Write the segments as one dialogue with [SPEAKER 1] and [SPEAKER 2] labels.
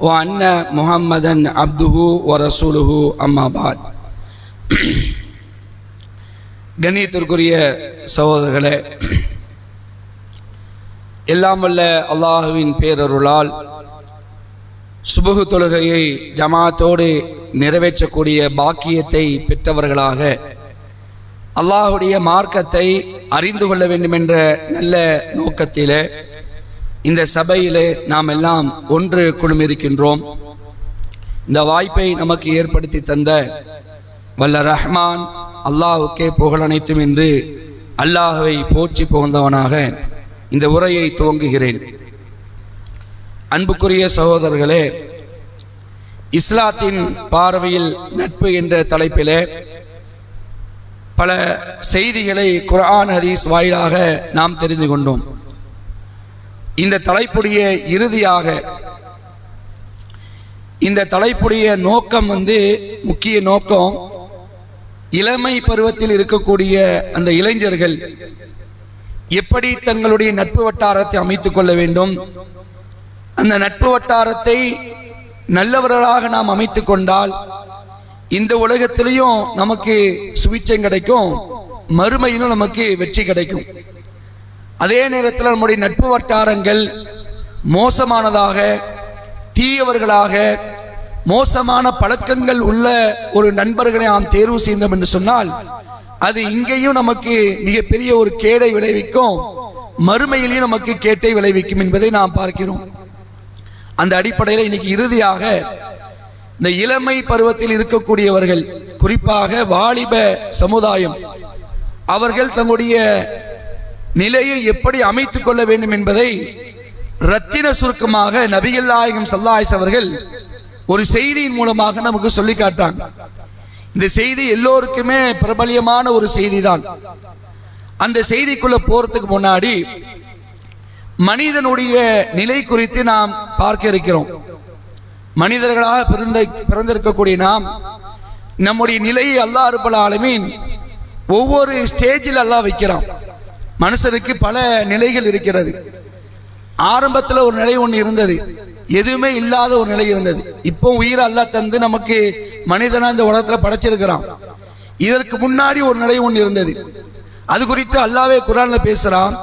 [SPEAKER 1] وان محمدا عبده ورسوله اما بعد கண்ணியத்திற்குரிய சகோதரர்களே எல்லாம் வல்ல அல்லாஹுவின் பேரருளால் சுபகு தொழுகையை ஜமாத்தோடு நிறைவேற்றக்கூடிய பாக்கியத்தை பெற்றவர்களாக அல்லாஹுடைய மார்க்கத்தை அறிந்து கொள்ள வேண்டும் என்ற நல்ல நோக்கத்திலே இந்த சபையிலே நாம் எல்லாம் ஒன்று குழுமிருக்கின்றோம். இந்த வாய்ப்பை நமக்கு ஏற்படுத்தி தந்த வல்ல ரஹ்மான் அல்லாஹுக்கே புகழனைத்தும் என்று அல்லாஹுவை போற்றி புகழ்ந்தவனாக இந்த உரையை துவங்குகிறேன். அன்புக்குரிய சகோதரர்களே இஸ்லாத்தின் பார்வையில் நட்பு என்ற தலைப்பிலே பல செய்திகளை குர்ஆன் ஹதீஸ் வாயிலாக நாம் தெரிந்து கொண்டோம். இந்த தலைப்புடைய இறுதியாக இந்த தலைப்புடைய நோக்கம் வந்து முக்கிய நோக்கம் இளமை பருவத்தில் இருக்கக்கூடிய அந்த இளைஞர்கள் எப்படி தங்களுடைய நட்பு வட்டாரத்தை அமைத்துக் கொள்ள வேண்டும். அந்த நட்பு வட்டாரத்தை நல்லவர்களாக நாம் அமைத்துக் கொண்டால் இந்த உலகத்திலையும் நமக்கு சுவிச்சம் கிடைக்கும் மறுமையிலும் நமக்கு வெற்றி கிடைக்கும். அதே நேரத்தில் நம்முடைய நட்பு வட்டாரங்கள் மோசமானதாக தீயவர்களாக மோசமான பழக்கங்கள் உள்ள ஒரு நண்பர்களை நாம் தேர்வு செய்தோம் என்று சொன்னால் அது இங்கேயும் நமக்கு மிகப்பெரிய ஒரு கேடை விளைவிக்கும் மறுமையிலையும் நமக்கு கேட்டை விளைவிக்கும் என்பதை நாம் பார்க்கிறோம். அந்த அடிப்படையில் இன்னைக்கு இறுதியாக இந்த இளமை பருவத்தில் இருக்கக்கூடியவர்கள் குறிப்பாக வாலிப சமுதாயம் அவர்கள் தங்களுடைய நிலையை எப்படி அமைத்துக் கொள்ள வேண்டும் என்பதை ரத்தின சுருக்கமாக நபிகள் நாயகம் சல்லாய்ஸ் அவர்கள் ஒரு செய்தியின் மூலமாக நமக்கு சொல்லி காட்டாங்க இந்த செய்தி எல்லோருக்குமே பிரபலியமான ஒரு செய்தி தான் அந்த செய்திக்குள்ள போறதுக்கு முன்னாடி மனிதனுடைய நிலை குறித்து நாம் பார்க்க இருக்கிறோம். மனிதர்களாக பிறந்த பிறந்திருக்கக்கூடிய நாம் நம்முடைய நிலையை அல்லா அருபல் ஆலமீன் ஒவ்வொரு ஸ்டேஜில் அல்லாஹ் வைக்கிறான். மனுஷனுக்கு பல நிலைகள் இருக்கிறது. ஆரம்பத்தில் ஒரு நிலை ஒன்று இருந்தது. எதுவுமே இல்லாத ஒரு நிலை இருந்தது. இப்போ உயிர் அல்லாஹ் தந்து நமக்கு மனிதனா இந்த உலகத்தில் படைச்சிருக்கிறான். இதற்கு முன்னாடி ஒரு நிலை ஒன்று இருந்தது. அது குறித்து அல்லாவே குரான்ல பேசுறான்.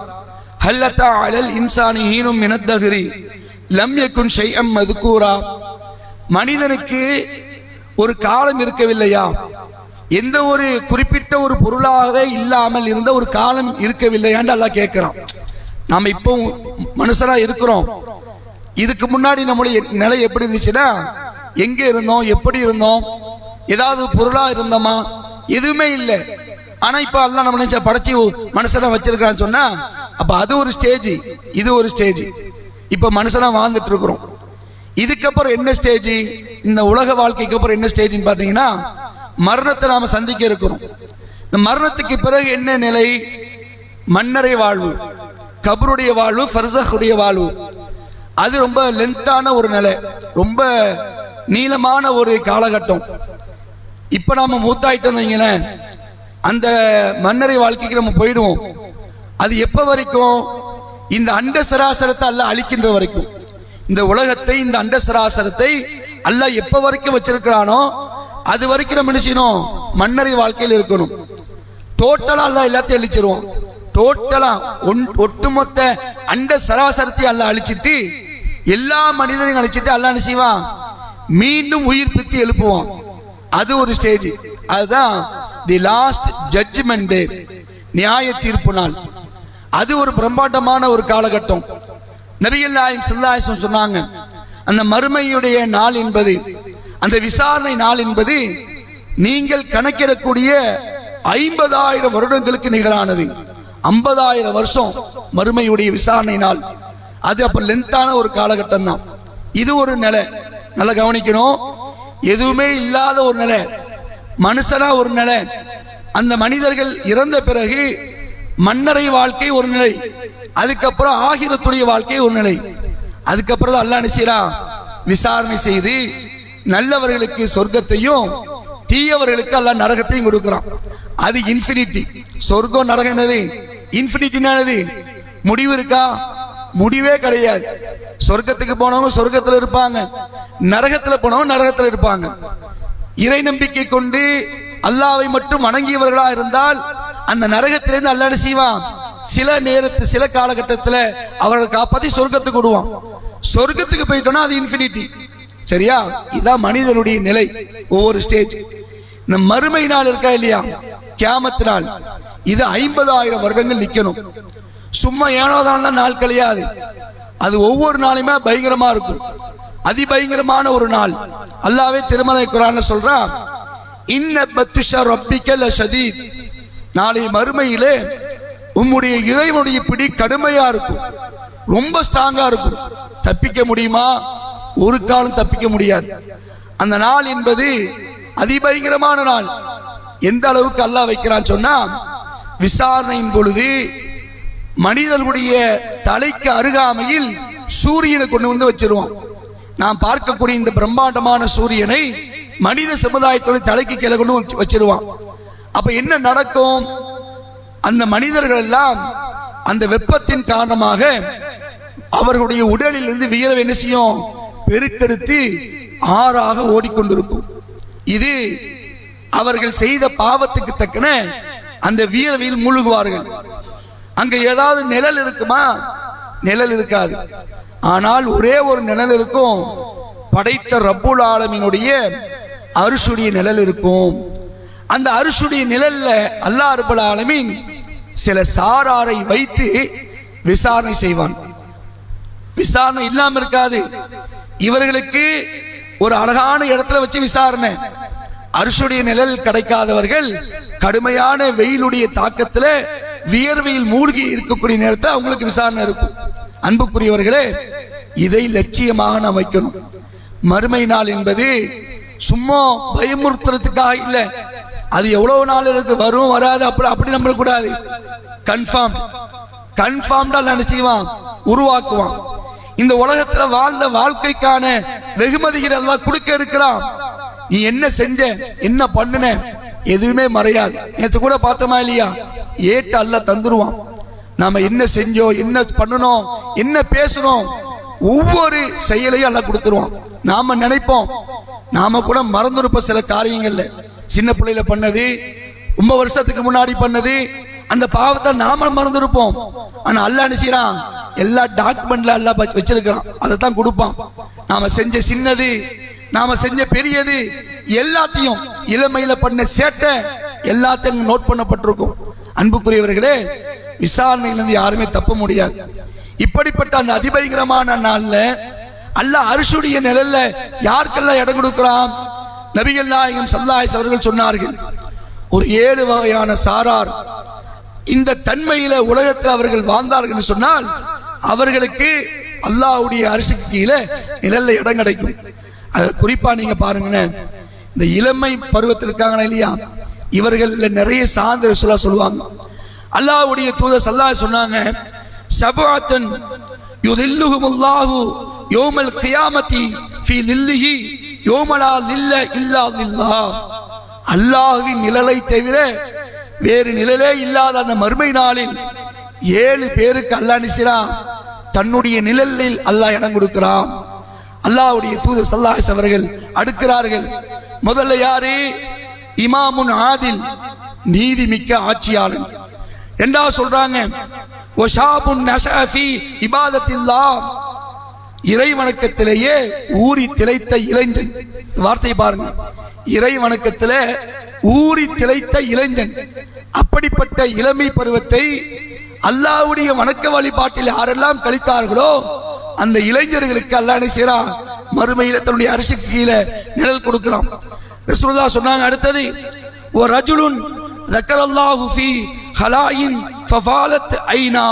[SPEAKER 1] ஹல்லத்தா அலல் இன்சானி ஹீனும் இனத்தகிரி லம் ஷெய்யம் மதுக்கூரா. மனிதனுக்கு ஒரு காலம் இருக்கவில்லையா? எந்த ஒரு குறிப்பிட்ட ஒரு பொருளாகவே இல்லாமல் இருந்த ஒரு காலம் இருக்கவில்லையான்னு எல்லாம் கேட்கிறான்? நாம் இப்போ மனுஷனா இருக்கிறோம். இதுக்கு முன்னாடி நம்மளுடைய நிலை எப்படி இருந்துச்சுன்னா எங்க இருந்தோம் எப்படி இருந்தோம் ஏதாவது பொருளா இருந்தோமா? எதுவுமே இல்லை. ஆனா இப்போ அதெல்லாம் நம்ம நினைச்ச படைச்சி மனுஷனா வச்சிருக்கான்னு சொன்னா அப்ப அது ஒரு ஸ்டேஜ் இது ஒரு ஸ்டேஜ் இப்போ மனுஷனா வாழ்ந்துட்டு இருக்கிறோம். இதுக்கப்புறம் என்ன ஸ்டேஜ் இந்த உலக வாழ்க்கைக்கு அப்புறம் என்ன ஸ்டேஜ்னு பார்த்தீங்கன்னா மரணத்தை நாம் சந்திக்க இருக்கிறோம். இந்த மரணத்துக்கு பிறகு என்ன நிலை? மன்னரை வாழ்வு கபருடைய வாழ்வு ஃபர்சஹுடைய வாழ்வு. அது ரொம்ப லென்த்தான ஒரு நிலை ரொம்ப நீளமான ஒரு காலகட்டம். இப்போ நாம் மூத்தாயிட்டோம் வைங்களேன் அந்த மன்னரை வாழ்க்கைக்கு நம்ம போயிடுவோம். அது எப்போ வரைக்கும்? இந்த அண்ட சராசரத்தை அல்ல அழிக்கின்ற வரைக்கும். இந்த உலகத்தை இந்த அண்ட சராசரத்தை அல்ல எப்போ வரைக்கும் வச்சிருக்கிறானோ அது வரைக்கும் நம்ம என்ன செய்யணும்? மன்னரை வாழ்க்கையில் இருக்கணும். டோட்டலா அல்ல எல்லாத்தையும் அழிச்சிருவோம் டோட்டலா ஒன் ஒட்டுமொத்த அண்ட சராசரத்தை அல்ல அழிச்சிட்டு எல்லா மனிதனையும் அழிச்சிட்டு அல்லாஹ் என்ன செய்வான்? மீண்டும் உயிர் எழுப்புவோம் அது ஒரு ஸ்டேஜ் அதுதான் தி லாஸ்ட் ஜட்ஜ்மெண்ட் நியாய தீர்ப்பு நாள். அது ஒரு பிரம்மாண்டமான ஒரு காலகட்டம். நபிகள் நாயம் சில்லாயசம் சொன்னாங்க அந்த மறுமையுடைய நாள் என்பது அந்த விசாரணை நாள் என்பது நீங்கள் கணக்கிடக்கூடிய ஐம்பதாயிரம் வருடங்களுக்கு நிகரானது. ஐம்பதாயிரம் வருஷம் மறுமையுடைய விசாரணை நாள். அது அப்ப லென்த்தான ஒரு காலகட்டம் தான் இது ஒரு நிலை. நல்லா கவனிக்கணும். எதுவுமே இல்லாத ஒரு நிலை. மனுஷனா ஒரு நிலை. அந்த மனிதர்கள் இறந்த பிறகு மன்னரை வாழ்க்கை ஒரு நிலை. அதுக்கப்புறம் ஆகிரத்துடைய வாழ்க்கை ஒரு நிலை. அதுக்கப்புறம் தான் அல்லா என்ன விசாரணை செய்து நல்லவர்களுக்கு சொர்க்கத்தையும் தீயவர்களுக்கு அல்ல நரகத்தையும் கொடுக்கிறான். அது இன்ஃபினிட்டி சொர்க்கம் நரகம் என்னது? இன்ஃபினிட்டினானது முடிவு இருக்கா? முடிவே கிடையாது. சொர்க்கத்துக்கு போனவங்க சொர்க்கத்தில் இருப்பாங்க. நரகத்தில் போனவங்க நரகத்தில் இருப்பாங்க. இறை நம்பிக்கை கொண்டு அல்லாவை மட்டும் வணங்கியவர்களா இருந்தால் அந்த நரகத்திலிருந்து அல்லாஹ் செய்வான்? சில நேரத்து சில காலகட்டத்தில் அவர்களை காப்பாற்றி சொர்க்கத்துக்கு விடுவான். சொர்க்கத்துக்கு போயிட்டோம்னா அது இன்ஃபினிட்டி சரியா? இதுதான் மனிதனுடைய நிலை. ஒவ்வொரு ஸ்டேஜ் இந்த மறுமை நாள் இருக்கா இல்லையா? கேமத்து நாள். இது ஐம்பதாயிரம் வருடங்கள் நிற்கணும் சும்மா ஏனோதான நாள் கிடையாது அது ஒவ்வொரு நாளுமே பயங்கரமா இருக்கும். அதிபயங்கரமான ஒரு நாள். அல்லாவே திருமலை குரான் சொல்றான் இன்ன பத்துஷா ரொப்பிக்கல் சதீத் நாளை மறுமையிலே உம்முடைய இறைவனுடைய பிடி கடுமையா இருக்கும். ரொம்ப ஸ்ட்ராங்கா இருக்கும். தப்பிக்க முடியுமா? ஒரு காலம் தப்பிக்க முடியாது. அந்த நாள் என்பது அதிபயங்கரமான நாள். எந்த அளவுக்கு அல்லாஹ் வைக்கிறான் சொன்னா விசாரணையின் பொழுது மனிதர்களுடைய தலைக்கு அருகாமையில் சூரியனை கொண்டு வந்து வச்சிருவான். நாம் பார்க்கக்கூடிய இந்த பிரம்மாண்டமான சூரியனை மனித சமுதாயத்தோட தலைக்கு கீழே கொண்டு வச்சிருவான். அப்ப என்ன நடக்கும்? அந்த மனிதர்கள் எல்லாம் அந்த வெப்பத்தின் காரணமாக அவர்களுடைய உடலில் இருந்து வியர்வை என்ன செய்யும்? பெருக்கெடுத்து ஆறாக ஓடிக்கொண்டிருக்கும். இது அவர்கள் செய்த பாவத்துக்கு தக்கன அந்த வீரவையில் மூழ்குவார்கள். அங்க ஏதாவது நிழல் இருக்குமா? நிழல் இருக்காது. ஆனால் ஒரே ஒரு நிழல் இருக்கும். படைத்த ரப்புல் ஆலமினுடைய அரிசுடைய நிழல் இருக்கும். அந்த அரிசுடைய நிழல்ல அல்லாஹ் ரப்புல் ஆலமின் சில சாராரை வைத்து விசாரணை செய்வான். விசாரணை இல்லாம இருக்காது. இவர்களுக்கு ஒரு அழகான இடத்துல வச்சு விசாரணை. அரிசுடைய நிழல் கிடைக்காதவர்கள் கடுமையான வெயிலுடைய தாக்கத்துல வியர்வையில் மூழ்கி இருக்கக்கூடிய நேரத்தில் அவங்களுக்கு விசாரணை இருக்கும். அன்புக்குரியவர்களே இதை லட்சியமாக நாம் வைக்கணும். மறுமை நாள் என்பது சும்மா பயமுறுத்துறதுக்காக இல்லை. அது எவ்வளவு நாள் இருக்கு வரும் வராது அப்படி அப்படி நம்பக்கூடாது கன்ஃபார்ம் கன்ஃபார்ம்டா என்ன செய்வான்? உருவாக்குவான். இந்த உலகத்துல வாழ்ந்த வாழ்க்கைக்கான வெகுமதிகள் எல்லாம் கொடுக்க இருக்கிறான். நீ என்ன செஞ்ச என்ன பண்ணுன எதுவுமே மறையாது. நேற்று கூட பார்த்தோமா இல்லையா? ஏட்டு அல்ல தந்துருவான். நாம என்ன செஞ்சோம் என்ன பண்ணணும் என்ன பேசணும் ஒவ்வொரு செயலையும் எல்லாம் கொடுத்துருவான். நாம நினைப்போம். நாம கூட மறந்துருப்போம் சில காரியங்கள்ல. சின்ன பிள்ளையில பண்ணது ரொம்ப வருஷத்துக்கு முன்னாடி பண்ணது அந்த பாவத்தை நாம மறந்துருப்போம். ஆனா அல்லாஹ் என்ன எல்லா டாக்குமெண்ட்ல எல்லாம் வச்சு- வச்சிருக்கிறான். அதை தான் கொடுப்பான். நாம செஞ்ச சின்னது நாம செஞ்ச பெரியது எல்லாத்தையும் இளமையில பண்ண சேட்டை எல்லாத்தையும் நோட் பண்ணப்பட்டிருக்கும். அன்புக்குரியவர்களே விசாரணையிலிருந்து யாருமே தப்ப முடியாது. இப்படிப்பட்ட அந்த அதிபயங்கரமான நாள்ல அல்ல அரிசுடைய நிழல்ல யாருக்கெல்லாம் இடம் கொடுக்கிறான்? நபிகள் நாயகம் சல்லாஹ் அவர்கள் சொன்னார்கள். ஒரு ஏழு வகையான சாரார் இந்த தன்மையில உலகத்தில் அவர்கள் வாழ்ந்தார்கள் சொன்னால் அவர்களுக்கு அல்லாவுடைய அரிசிக்கு கீழே நிழல்ல இடம் கிடைக்கும். அது குறிப்பா நீங்க பாருங்களேன் இந்த இளமை பருவத்தில் இருக்காங்களா இல்லையா? இவர்கள் நிறைய சார்ந்த சொல்ல சொல்லுவாங்க. அல்லாஹ்வுடைய தூதர் சல்லா சொன்னாங்க சபாத்தன் யுதில்லுஹுமுல்லாஹு யோமல் கியாமதி ஃபி லில்லிஹி யோமலா லில்ல இல்லா லில்லா அல்லாஹுவின் நிழலை தவிர வேறு நிழலே இல்லாத அந்த மறுமை நாளில் ஏழு பேருக்கு அல்லாஹ் நிசிறான் தன்னுடைய நிழலில் அல்லாஹ் இடம் கொடுக்கிறான். அல்லாஹ்வுடைய தூதர் சல்லாஹ் அவர்கள் அடுக்கிறார்கள். முதல்ல யாரு? இமாமுன் ஆதில் நீதிமிக்க ஆட்சியாளன். ரெண்டாவது சொல்றாங்க ஒஷாபுன் நஷாஃபி இபாதத்தில்லா இறை வணக்கத்திலேயே ஊறி திளைத்த இளைஞன். வார்த்தையை பாருங்க. இறை வணக்கத்தில் ஊறி திளைத்த இளைஞன். அப்படிப்பட்ட இளமை பருவத்தை அல்லாவுடைய வணக்க வழிபாட்டில் யாரெல்லாம் கழித்தார்களோ அந்த இளைஞர்களுக்கு அல்லாஹ் என்ன மறுமையில தன்னுடைய அரிசிக்கு கீழே நிழல் கொடுக்கிறான். ரசூலுல்லாஹ் சொன்னாங்க அடுத்தது ஒரு ரஜுலுன் தக்கரல்லாஹு ஃபீ ஹலாயின் ஃபஃபாலத் ஐனா.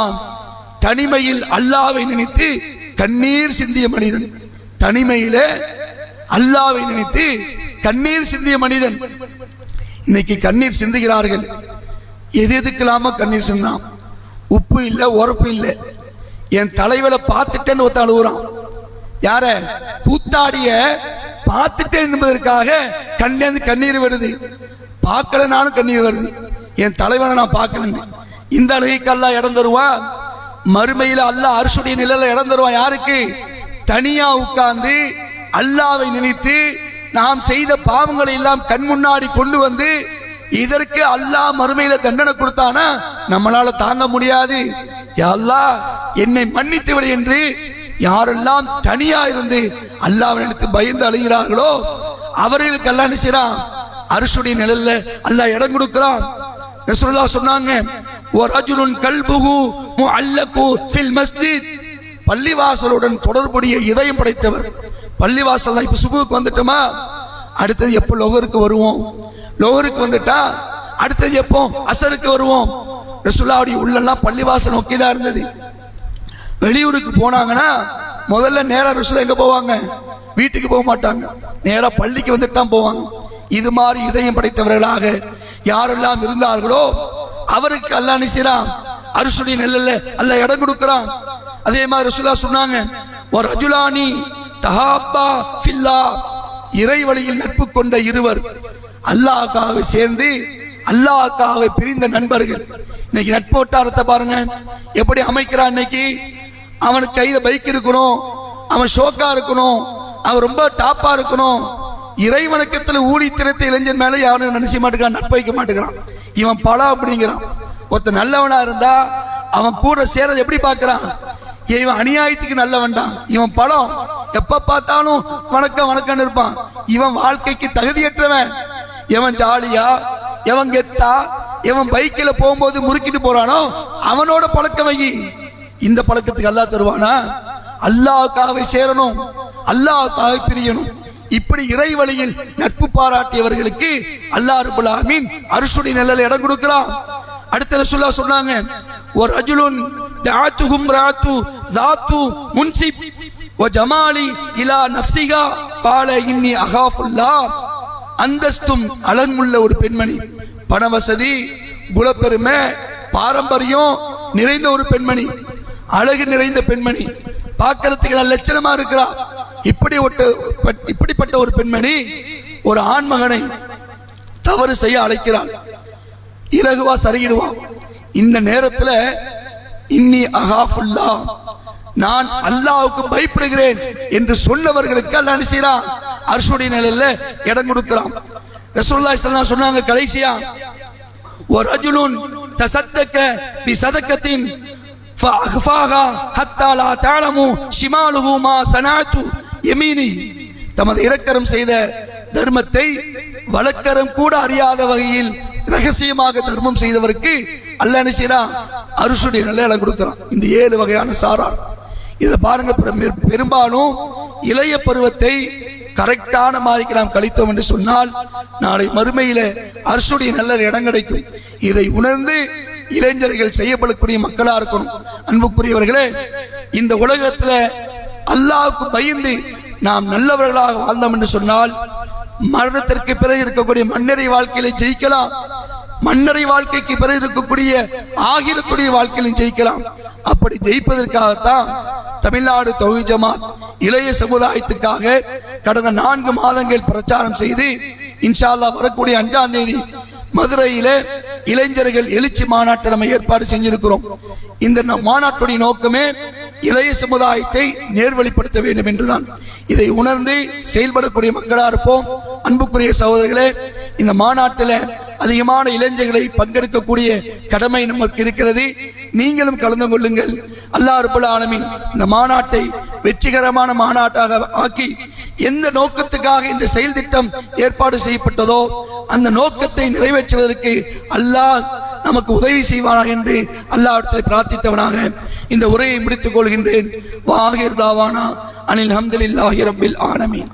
[SPEAKER 1] தனிமையில் அல்லாவை நினைத்து கண்ணீர் சிந்திய மனிதன். தனிமையில் அல்லாவை நினைத்து கண்ணீர் சிந்திய மனிதன். இன்னைக்கு கண்ணீர் சிந்துகிறார்கள். எது எதுக்கெல்லாம கண்ணீர் சிந்தான். உப்பு இல்லை உரப்பு இல்லை. என் தலைவலை பார்த்துட்டேன்னு ஒருத்தன் அழுகுறான். யார? கூத்தாடிய பார்த்துட்டேன் என்பதற்காக கண்ணேந்து கண்ணீர் வருது பார்க்கலனாலும் கண்ணீர் வருது. என் தலைவனை நான் பார்க்கலன்னு. இந்த அழுகைக்கு அல்லாஹ் இடம் தருவான் மறுமையில் அல்லாஹ் அரசுடைய நிழல இடம் தருவான் யாருக்கு? தனியா உட்கார்ந்து அல்லாவை நினைத்து நாம் செய்த பாவங்களை எல்லாம் கண் முன்னாடி கொண்டு வந்து இதற்கு அல்லாஹ் மறுமையில தண்டனை கொடுத்தானா? நம்மளால தாங்க முடியாது. அல்லா என்னை மன்னித்து விடு என்று யாரெல்லாம் தனியா இருந்து அல்லாவினிடத்து பயந்து அழுகிறார்களோ அவர்களுக்கு அல்லாஹ் என்ன அரசுடைய நிழல்ல அல்லாஹ் இடம் கொடுக்கிறான். ரசூலுல்லாஹ் சொன்னாங்க ஓ அஜுலுன் கல்புகு முஅல்லகு ஃபில் மஸ்ஜித். பள்ளிவாசலுடன் தொடர்புடைய இதயம் படைத்தவர். பள்ளிவாசல் தான். இப்போ சுபுக்கு வந்துட்டோமா? அடுத்தது எப்போ லோகருக்கு வருவோம்? லோகருக்கு வந்துட்டா? அடுத்தது எப்போ அசருக்கு வருவோம்? ரசுல்லாவுடைய உள்ளெல்லாம் பள்ளிவாசல் நோக்கி தான் இருந்தது. வெளியூருக்கு போனாங்கன்னா முதல்ல நேராக ரசூலா எங்கே போவாங்க? வீட்டுக்கு போக மாட்டாங்க. நேராக பள்ளிக்கு வந்துட்டு தான் போவாங்க. இது மாதிரி இதயம் படைத்தவர்களாக யாரெல்லாம் இருந்தார்களோ அவருக்கு அல்லா நிசிறான் அரிசுடைய நெல்லில் அல்ல இடம் கொடுக்குறான். அதே மாதிரி ரசுல்லா சொன்னாங்க ஒரு ரஜுலானி தஹாப்பா ஃபில்லா. இறை வழியில் நட்பு கொண்ட இருவர். அல்லாஹாவை சேர்ந்து அல்லாஹாவை பிரிந்த நண்பர்கள். இன்னைக்கு நட்பு வட்டாரத்தை பாருங்க. எப்படி அமைக்கிறான் இன்னைக்கு? அவனுக்கு கையில் பைக் இருக்கணும். அவன் ஷோக்கா இருக்கணும். அவன் ரொம்ப டாப்பா இருக்கணும். இறைவணக்கத்தில் ஊழி ஊடி திறத்த இளைஞன் மேலே யாரும் நினைச்ச மாட்டேங்கிறான் நட்பு வைக்க மாட்டேங்கிறான் இவன் பழம் அப்படிங்கிறான். ஒருத்தன் நல்லவனா இருந்தா அவன் கூட சேரதை எப்படி பார்க்கறான்? இவன் அநியாயத்துக்கு நல்லவன்டான் இவன் பழம் எப்ப பார்த்தாலும் வணக்கம் வணக்கம்னு இருப்பான். இவன் வாழ்க்கைக்கு தகுதியற்றவன். எவன் ஜாலியா எவன் கெத்தா எவன் பைக்கில் போகும்போது முறுக்கிட்டு போறானோ அவனோட பழக்கம் வை. இந்த பழக்கத்துக்கு அல்லா தருவானா? அல்லாஹ்க்காகவே சேரணும். அல்லாவுக்காக பிரியணும். இப்படி இறை வழியில் நட்பு பாராட்டியவர்களுக்கு அல்லாஹ் ரபுல் ஆமீன் அரிசுடைய நிழல் இடம் கொடுக்கிறான். அடுத்த ரசுல்லா சொன்னாங்க ஒரு அஜுலுன் தாத்துஹும் ராத்து தாத்து முன்சிப் ஓ ஜமாலி இலா நஃப்சிகா பால இன்னி அகாஃபுல்லா. அந்தஸ்தும் அழகுள்ள ஒரு பெண்மணி. பண வசதி குலப்பெருமை பாரம்பரியம் நிறைந்த ஒரு பெண்மணி. அழகு நிறைந்த பெண்மணி. பார்க்கறதுக்கு நல்ல லட்சணமா இருக்கிறா. இப்படி ஒட்ட இப்படிப்பட்ட ஒரு பெண்மணி ஒரு ஆண்மகனை தவறு செய்ய அழைக்கிறாள். இலகுவா சரியிடுவான் இந்த நேரத்தில் இன்னி அகாஃபுல்லா. நான் அல்லாவுக்கு பயப்படுகிறேன் என்று சொன்னவர்களுக்கு அல்ல நினைச்சான் அரசுடைய நிலையில இடம் கொடுக்கிறான். ரசூல்லா சொன்னாங்க கடைசியா ஒரு ரஜுலுன் தசத்தக்க பி சதக்கத்தின் ஃபஅஃபாகா ஹத்தா லா தஅலமு ஷிமாலுஹு மா சனாது யமீனி தமது இரக்கரம் செய்த தர்மத்தை வழக்கரம் கூட அறியாத வகையில் ரகசியமாக தர்மம் செய்தவருக்கு அல்ல நினைச்சிரா அருஷுடைய நல்ல இடம் கொடுக்கிறான். இந்த ஏழு வகையான சாரார். இதை பாருங்க பெரும்பாலும் இளைய பருவத்தை கரெக்டான மாதிரிக்கு நாம் கழித்தோம் என்று சொன்னால் நாளை மறுமையில அரசுடைய நல்ல இடம் கிடைக்கும். இதை உணர்ந்து இளைஞர்கள் செய்யப்படக்கூடிய மக்களா இருக்கணும். அன்புக்குரியவர்களே இந்த உலகத்துல அல்லாவுக்கு பயந்து நாம் நல்லவர்களாக வாழ்ந்தோம் என்று சொன்னால் மரணத்திற்கு பிறகு இருக்கக்கூடிய மன்னரை வாழ்க்கையில ஜெயிக்கலாம். மன்னரை வாழ்க்கைக்கு பிறகு இருக்கக்கூடிய ஆகிரத்துடைய வாழ்க்கையிலும் ஜெயிக்கலாம். அப்படி ஜெயிப்பதற்காகத்தான் தமிழ்நாடு தொகுதி ஜமாத் இளைய சமுதாயத்துக்காக கடந்த நான்கு மாதங்கள் பிரச்சாரம் செய்து இன்ஷா அல்லாஹ் வரக்கூடிய அஞ்சாம் தேதி மதுரையில இளைஞர்கள் எழுச்சி மாநாட்டை நம்ம ஏற்பாடு செஞ்சிருக்கிறோம். இந்த மாநாட்டுடைய நோக்கமே இளைய சமுதாயத்தை நேர்வழிப்படுத்த வேண்டும் என்றுதான். இதை உணர்ந்து செயல்படக்கூடிய மக்களா இருப்போம். அன்புக்குரிய சகோதரர்களே இந்த மாநாட்டில் அதிகமான இளைஞர்களை பங்கெடுக்கக்கூடிய கடமை நமக்கு இருக்கிறது. நீங்களும் கலந்து கொள்ளுங்கள். அல்லாஹ் ரபுல் ஆலமின் இந்த மாநாட்டை வெற்றிகரமான மாநாட்டாக ஆக்கி எந்த நோக்கத்துக்காக இந்த செயல் திட்டம் ஏற்பாடு செய்யப்பட்டதோ அந்த நோக்கத்தை நிறைவேற்றுவதற்கு அல்லாஹ் நமக்கு உதவி செய்வானாக என்று அல்லாஹ்விடத்தில் பிரார்த்தித்தவனாக இந்த உரையை முடித்துக் கொள்கின்றேன். வாகிர் தாவானா. அனில் ஹம்தில் ரப்பில் ஆலமீன்.